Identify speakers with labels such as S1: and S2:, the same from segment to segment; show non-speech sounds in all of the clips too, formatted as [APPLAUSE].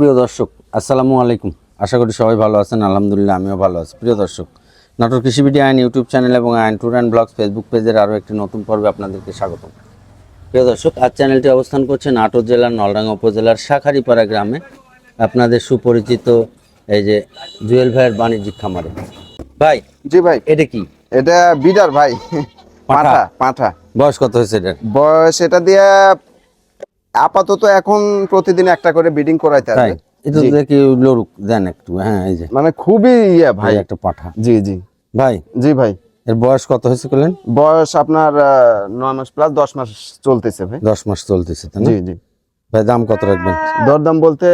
S1: সুপ্রিয় দর্শক আসসালামু আলাইকুম। আশা করি সবাই ভালো আছেন আলহামদুলিল্লাহ আমিও ভালো আছি। প্রিয় দর্শক নাটোর কৃষিবিডি আইন ইউটিউব চ্যানেল এবং আইন ট্যুর অ্যান্ড ব্লগস ফেসবুক পেজের আরও একটি নতুন পর্বে আপনাদেরকে স্বাগতম। প্রিয় দর্শক আজ চ্যানেলটি অবস্থান করছে নাটোর জেলার নলডাঙ্গা উপজেলার শাখারিপাড়া গ্রামে। আপনাদের সুপরিচিত এই যে জুয়েল ভাইয়ের বাণিজ্যিক খামারে। ভাই
S2: জি ভাই।
S1: এটা কি?
S2: এটা বিডার ভাই?
S1: পাঁঠা।
S2: পাঁঠা
S1: বয়স কত হয়েছে এটা
S2: বয়স এটা দিয়ে আপাতত এখন প্রতিদিন একটা করে বিডিং করাইতে হবে।
S1: এটা। দেখি লড়ুক দেন একটু হ্যাঁ এই যে।
S2: মানে খুবই ইয়ে
S1: ভাই। একটা পাঠা।
S2: জি জি।
S1: ভাই?
S2: জি ভাই।
S1: এর বয়স কত হয়েছে বললেন
S2: বয়স আপনার নয় মাস প্লাস দশ মাস চলতেছে ভাই।
S1: দশ মাস চলতেছে তাই না?
S2: জি জি।
S1: ভাই দাম কত রাখবেন?
S2: দরদাম বলতে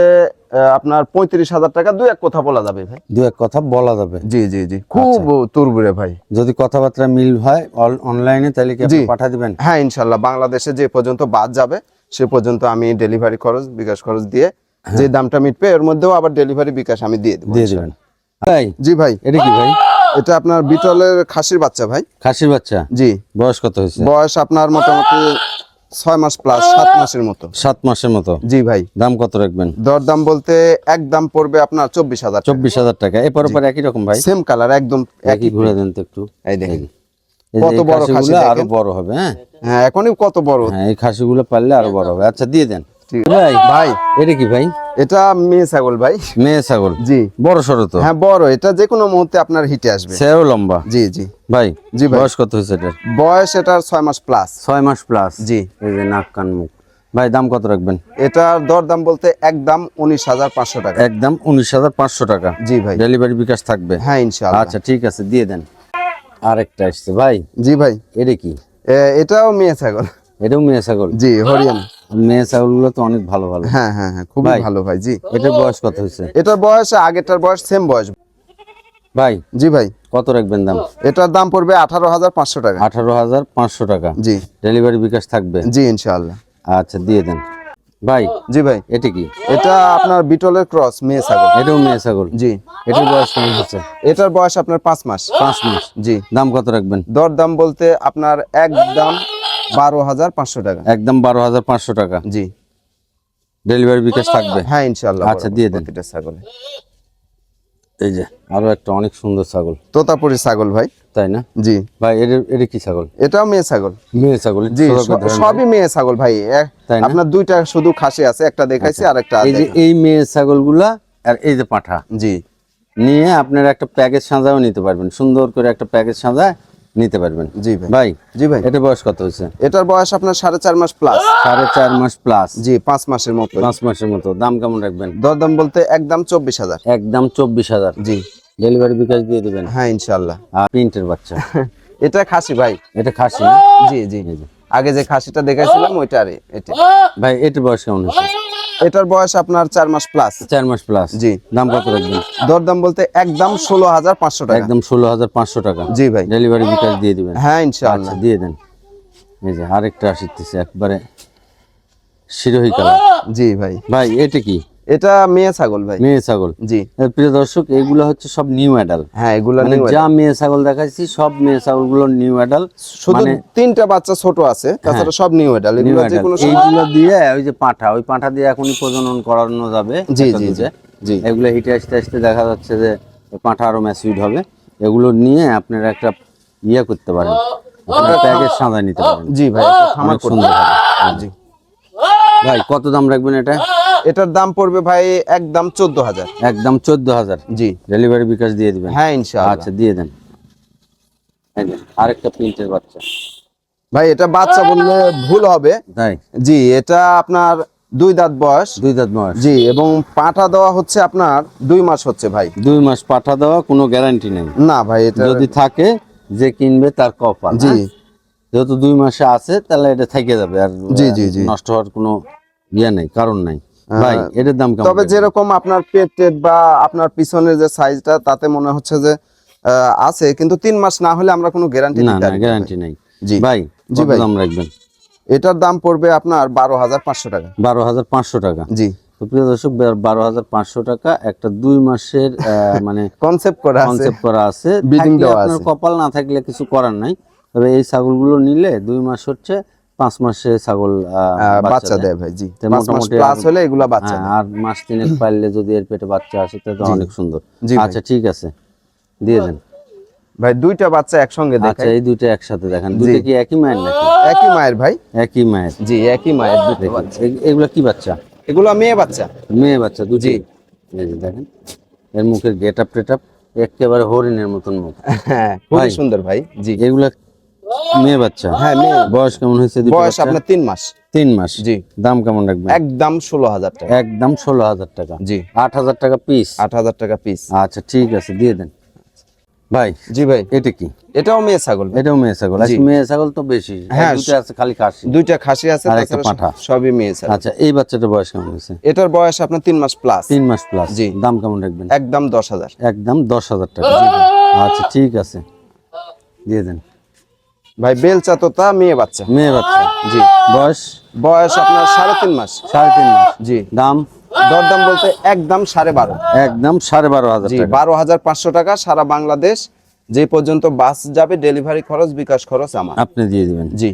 S2: আপনার পঁয়ত্রিশ হাজার টাকা দুই এক কথা বলা যাবে ভাই।
S1: দু এক কথা বলা যাবে?
S2: জি জি জি। খুব তুরবুরে ভাই।
S1: যদি কথাবার্তা মিল হয় অনলাইনে তাহলে কি। পাঠা দিবেন?
S2: হ্যাঁ ইনশাল্লাহ। বাংলাদেশে যে পর্যন্ত বাদ যাবে সে পর্যন্ত আমি ডেলিভারি খরচ বিকাশ খরচ দিয়ে যে দামটা মিটবে এর মধ্যেও আবার ডেলিভারি বিকাশ আমি দিয়ে দেবো।
S1: দিয়ে দিবেন। ভাই
S2: জি ভাই।
S1: এটা কি ভাই?
S2: এটা আপনার বিটলের খাসির বাচ্চা ভাই।
S1: খাসির বাচ্চা?
S2: জি।
S1: বয়স কত হয়েছে?
S2: বয়স আপনার মোটামুটি ছয় মাস প্লাস সাত মাসের মতো।
S1: সাত মাসের মতো?
S2: জি ভাই।
S1: দাম কত রাখবেন?
S2: দর দাম বলতে একদম পড়বে আপনার চব্বিশ হাজার
S1: চব্বিশ হাজার টাকা। এরপর একই রকম ভাই?
S2: সেম কালার একদম
S1: একই ঘুরে দেন তো একটু।
S2: এই দেখেন। কত বড় খাসি আরও
S1: বড় হবে হ্যাঁ?
S2: হ্যাঁ এখনই কত বড়
S1: হ্যাঁ এই খাসিগুলো পারলে আরও বড় হবে। আচ্ছা দিয়ে দেন। ভাই
S2: ভাই
S1: এটা কি ভাই?
S2: এটা মেয়ে ছাগল ভাই।
S1: মেয়ে ছাগল?
S2: জি।
S1: বড় সড়ো তো?
S2: হ্যাঁ বড়। এটা যে কোনো মুহূর্তে আপনার হিটে আসবে।
S1: সেও লম্বা?
S2: জি জি।
S1: ভাই
S2: জি
S1: বয়স কত হয়েছে এটার?
S2: বয়স এটার ছয় মাস প্লাস
S1: ছয় মাস প্লাস
S2: জি।
S1: এই যে নাক কান মুখ। ভাই দাম কত রাখবেন?
S2: এটার দর দাম বলতে একদম উনিশ হাজার পাঁচশো টাকা।
S1: একদম উনিশ হাজার পাঁচশো টাকা।
S2: জি ভাই।
S1: ডেলিভারি বিকাশ থাকবে?
S2: হ্যাঁ ইনশাআল্লাহ।
S1: আচ্ছা ঠিক আছে দিয়ে দেন। আরেকটা আসছে ভাই।
S2: জি ভাই।
S1: এটা কি?
S2: এটাও মেয়ে ছাগল।
S1: এটাও মেয়ে ছাগল?
S2: জি হরিয়ান।
S1: মেয়ে ছাগলগুলো তো অনেক ভালো ভালো।
S2: হ্যাঁ হ্যাঁ হ্যাঁ খুবই ভালো ভাই জি।
S1: এটার বয়স কত হয়েছে?
S2: এটার বয়স আগেরটার বয়স সেম বয়স।
S1: ভাই
S2: জি ভাই।
S1: কত রাখবেন দাম?
S2: এটার দাম পড়বে আঠারো হাজার পাঁচশো টাকা।
S1: আঠারো হাজার পাঁচশো টাকা।
S2: জি।
S1: ডেলিভারি বিকাশ থাকবে?
S2: জি ইনশাআল্লাহ।
S1: আচ্ছা দিয়ে দেন। ভাই
S2: জি ভাই
S1: এটা কি?
S2: এটা আপনার বিটলের ক্রস মেয়ে ছাগল।
S1: এটাও মেয়ে ছাগল।
S2: জি।
S1: এটার বয়স কেমন হচ্ছে?
S2: এটার বয়স আপনার পাঁচ মাস।
S1: পাঁচ মাস।
S2: জি।
S1: দাম কত রাখবেন?
S2: দর দাম বলতে আপনার একদম বারো হাজার পাঁচশো টাকা।
S1: একদম বারো হাজার পাঁচশো টাকা।
S2: জি।
S1: ডেলিভারি বিকাশ থাকবে?
S2: হ্যাঁ ইনশাল্লাহ
S1: আচ্ছা, দিয়ে দেন।
S2: এটা ছাগলে।
S1: এই যে আরও একটা অনেক সুন্দর ছাগল।
S2: তোতাপুরি ছাগল ভাই।
S1: তাই না?
S2: জি।
S1: ভাই এটা এটা কি ছাগল?
S2: এটাও মেয়ে ছাগল।
S1: মেয়ে ছাগল
S2: জি। সবই মেয়ে ছাগল ভাই? আপনার দুইটা শুধু খাসি আছে একটা দেখাইছি আর একটা
S1: এই যে এই মেয়ে ছাগলগুলা আর এই যে পাঠা।
S2: জি।
S1: নিয়ে আপনারা একটা প্যাকেজ সাজাও নিতে পারবেন। সুন্দর করে একটা প্যাকেজ সাজা নিতে পারবেন।
S2: জি ভাই।
S1: ভাই
S2: জি ভাই।
S1: এটা বয়স কত হয়েছে?
S2: এটার বয়স আপনার সাড়ে চার মাস প্লাস
S1: সাড়ে চার মাস প্লাস
S2: জি পাঁচ মাসের মতো।
S1: পাঁচ মাসের মতো। দাম কেমন রাখবেন?
S2: দরদাম বলতে একদম চব্বিশ হাজার।
S1: একদম চব্বিশ হাজার।
S2: জি।
S1: ডেলিভারি বিকাশ দিয়ে দিবেন?
S2: হ্যাঁ ইনশাল্লাহ
S1: আর প্রিন্টের বাচ্চা? [LAUGHS]
S2: এটা খাসি ভাই।
S1: এটা খাসি
S2: জি জি। আগে যে খাসিটা দেখাইছিলাম ওইটা আরে এটা।
S1: ভাই এটার বয়স কেমন হয়েছে?
S2: এটার বয়স আপনার চার মাস প্লাস
S1: চার মাস প্লাস
S2: জি।
S1: দাম কত রাখবেন?
S2: দরদাম বলতে একদম ষোলো হাজার পাঁচশো টাকা।
S1: একদম ষোলো হাজার পাঁচশো টাকা।
S2: জি ভাই।
S1: ডেলিভারি বিকাশ দিয়ে দিবেন।
S2: হ্যাঁ ইনশাআল্লাহ।
S1: আচ্ছা দিয়ে দেন। এই যে আরেকটা আসতেছে একবারে শিরোহী কালার।
S2: জি ভাই।
S1: ভাই এটা কি?
S2: এটা মেয়ে ছাগল ভাই।
S1: মেয়ে ছাগল।
S2: জি।
S1: প্রিয় দর্শক এগুলো হচ্ছে সব নিউ অ্যাডাল।
S2: হ্যাঁ এগুলো
S1: মানে যা মেয়ে ছাগল দেখাচ্ছি সব মেয়ে ছাগলগুলো নিউ অ্যাডাল।
S2: শুধু
S1: মানে
S2: তিনটা বাচ্চা ছোট আছে তাছাড়া সব নিউ
S1: নিউ
S2: এগুলো যে কোনো
S1: এইগুলো দিয়ে ওই যে পাঁঠা ওই পাঁঠা দিয়ে এখনই প্রজনন করানো যাবে
S2: জি, জি, জি।
S1: এগুলো হিটে আসতে আসতে দেখা যাচ্ছে যে পাঁঠা আরও ম্যাসিউড হবে। এগুলো নিয়ে আপনারা একটা ইয়ে করতে পারেন। প্যাকেজ সাঁদা নিতে পারেন।
S2: জি ভাই খামার
S1: সুন্দর।
S2: জি।
S1: ভাই কত দাম রাখবেন এটা?
S2: এটার দাম পড়বে ভাই একদম চোদ্দ হাজার।
S1: একদম চোদ্দ হাজার।
S2: জি।
S1: ডেলিভারি বিকাশ দিয়ে দিবেন।
S2: হ্যাঁ ইনশাআল্লাহ।
S1: আচ্ছা দিয়ে দেন। আরেকটা প্রিন্টের বাচ্চা।
S2: ভাই এটা বাচ্চা বললে ভুল হবে। জি এটা আপনার দুই দাঁত বয়স।
S1: দুই দাঁত বয়স।
S2: জি এবং পাঠা দেওয়া হচ্ছে আপনার দুই মাস হচ্ছে ভাই।
S1: দুই মাস পাঠা দেওয়া কোনো গ্যারান্টি নেই।
S2: না ভাই এটা
S1: যদি থাকে যে কিনবে তার কপাল
S2: জি।
S1: হ্যাঁ? যেহেতু দুই মাসে আছে তাহলে এটা থেকে যাবে। আর
S2: জি, জি, জি।
S1: নষ্ট হওয়ার কোনো ইয়ে নেই কারণ নাই। ভাই এটার দাম
S2: তবে যেরকম আপনার পেট টেট বা আপনার পিছনের যে সাইজটা তাতে মনে হচ্ছে যে আছে কিন্তু তিন মাস না হলে আমরা কোনো গ্যারান্টি
S1: না গ্যারান্টি নেই।
S2: জি।
S1: ভাই
S2: জি ভাই।
S1: দাম রাখবেন?
S2: এটার দাম পড়বে আপনার বারো হাজার পাঁচশো টাকা।
S1: বারো হাজার পাঁচশো টাকা?
S2: জি।
S1: প্রিয় দর্শক বারো হাজার পাঁচশো টাকা একটা দুই মাসের মানে [LAUGHS]
S2: কনসেপ্ট করা আছে।
S1: কনসেপ্ট করা আছে। আপনার। কপাল না থাকলে কিছু করার নাই। তবে এই ছাগলগুলো নিলে দুই মাস হচ্ছে পাঁচ মাসে ছাগল
S2: বাচ্চা দেয়। ভাই জি। মাস
S1: মোটামুটি
S2: প্লাস হলে এগুলা বাচ্চা
S1: হ্যাঁ, আর মাস তিনেক পারলে যদি এর পেটে বাচ্চা আসে তাহলে অনেক সুন্দর। আচ্ছা ঠিক আছে। দিয়ে দেন।
S2: ভাই দুইটা বাচ্চা একসঙ্গে
S1: আচ্ছা এই দুইটা একসাথে দেখেন। দুইটা কি একই মায়ের নাকি?
S2: একই মায়ের ভাই।
S1: একই মায়ের।
S2: জি একই মায়ের দুটো বাচ্চা।
S1: এগুলা কি বাচ্চা?
S2: এগুলো মেয়ে বাচ্চা।
S1: মেয়ে বাচ্চা এই দেখেন এর মুখের গেট আপ টেট আপ একেবারে হরিণের মতন মুখ।
S2: হ্যাঁ খুবই। সুন্দর ভাই জি।
S1: এগুলা মেয়ে বাচ্চা।
S2: হ্যাঁ মেয়ে।
S1: বয়স কেমন হয়েছে
S2: বয়স আপনার তিন মাস।
S1: তিন মাস।
S2: জি।
S1: দাম কেমন রাখবেন?
S2: একদম ষোলো হাজার টাকা।
S1: একদম ষোলো হাজার টাকা।
S2: জি।
S1: আট হাজার টাকা পিস
S2: আট হাজার টাকা পিস
S1: আচ্ছা ঠিক আছে দিয়ে দেন। ভাই
S2: জি ভাই।
S1: এটা কি?
S2: এটাও মেয়ে ছাগল
S1: এটাও মেয়ে ছাগল। আচ্ছা, মেয়ে ছাগল তো বেশি।
S2: হ্যাঁ,
S1: দুটো আছে খালি খাসি।
S2: দুইটা খাসি আছে
S1: আর একটা পাঁঠা।
S2: সবই মেয়ে ছাগল।
S1: আচ্ছা এই বাচ্চাটার বয়স কেমন হয়েছে?
S2: এটার বয়স আপনার তিন মাস প্লাস
S1: তিন মাস প্লাস
S2: জি।
S1: দাম কেমন রাখবেন?
S2: একদম দশ হাজার।
S1: একদম দশ হাজার টাকা আচ্ছা ঠিক আছে। দিয়ে দেন।
S2: ভাই বেলচা তোতা মেয়ে বাচ্চা।
S1: মেয়ে বাচ্চা।
S2: জি।
S1: বয়স?
S2: বয়স আপনার সাড়ে তিন মাস।
S1: সাড়ে তিন মাস।
S2: জি।
S1: দাম?
S2: দরদাম বলতে একদম সাড়ে বারো।
S1: একদম সাড়ে বারো হাজার
S2: বারো হাজার পাঁচশো টাকা সারা বাংলাদেশ। যে পর্যন্ত বাস যাবে ডেলিভারি খরচ বিকাশ খরচ আমার।
S1: আপনি দিয়ে দিবেন।
S2: জি।